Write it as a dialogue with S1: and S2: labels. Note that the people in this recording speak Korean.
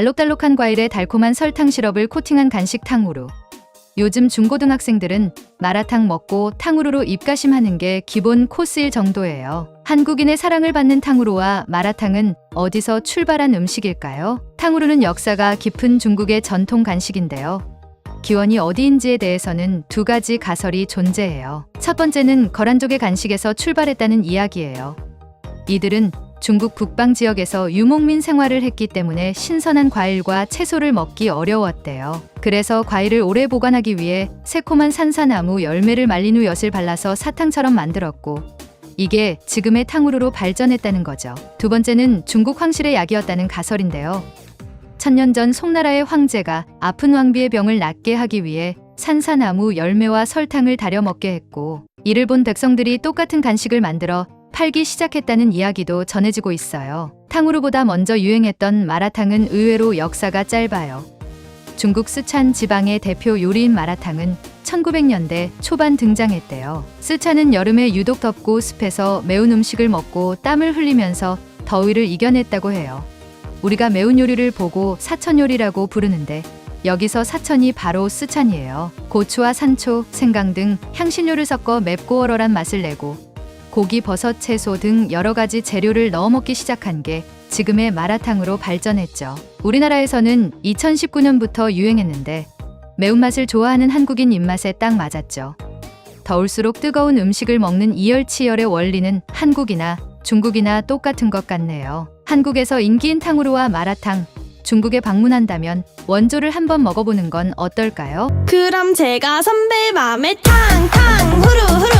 S1: 알록달록한 과일에 달콤한 설탕 시럽을 코팅한 간식 탕후루. 요즘 중고등학생들은 마라탕 먹고 탕후루로 입가심하는 게 기본 코스일 정도예요. 한국인의 사랑을 받는 탕후루와 마라탕은 어디서 출발한 음식일까요? 탕후루는 역사가 깊은 중국의 전통 간식인데요. 기원이 어디인지에 대해서는 두 가지 가설이 존재해요. 첫 번째는 거란족의 간식에서 출발했다는 이야기예요. 이들은 중국 북방 지역에서 유목민 생활을 했기 때문에 신선한 과일과 채소를 먹기 어려웠대요. 그래서 과일을 오래 보관하기 위해 새콤한 산사나무 열매를 말린 후 엿을 발라서 사탕처럼 만들었고 이게 지금의 탕후루로 발전했다는 거죠. 두 번째는 중국 황실의 약이었다는 가설인데요. 천년 전 송나라의 황제가 아픈 왕비의 병을 낫게 하기 위해 산사나무 열매와 설탕을 달여 먹게 했고 이를 본 백성들이 똑같은 간식을 만들어 팔기 시작했다는 이야기도 전해지고 있어요. 탕후루보다 먼저 유행했던 마라탕은 의외로 역사가 짧아요. 중국 스촨 지방의 대표 요리인 마라탕은 1900년대 초반 등장했대요. 스촨은 여름에 유독 덥고 습해서 매운 음식을 먹고 땀을 흘리면서 더위를 이겨냈다고 해요. 우리가 매운 요리를 보고 사천 요리라고 부르는데 여기서 사천이 바로 스촨이에요. 고추와 산초, 생강 등 향신료를 섞어 맵고 얼얼한 맛을 내고 고기, 버섯, 채소 등 여러 가지 재료를 넣어 먹기 시작한 게 지금의 마라탕으로 발전했죠. 우리나라에서는 2019년부터 유행했는데 매운맛을 좋아하는 한국인 입맛에 딱 맞았죠. 더울수록 뜨거운 음식을 먹는 이열치열의 원리는 한국이나 중국이나 똑같은 것 같네요. 한국에서 인기인 탕후루와 마라탕, 중국에 방문한다면 원조를 한번 먹어보는 건 어떨까요?
S2: 그럼 제가 선배 맘에 탕탕 후루 후루 탕탕탕 후루룩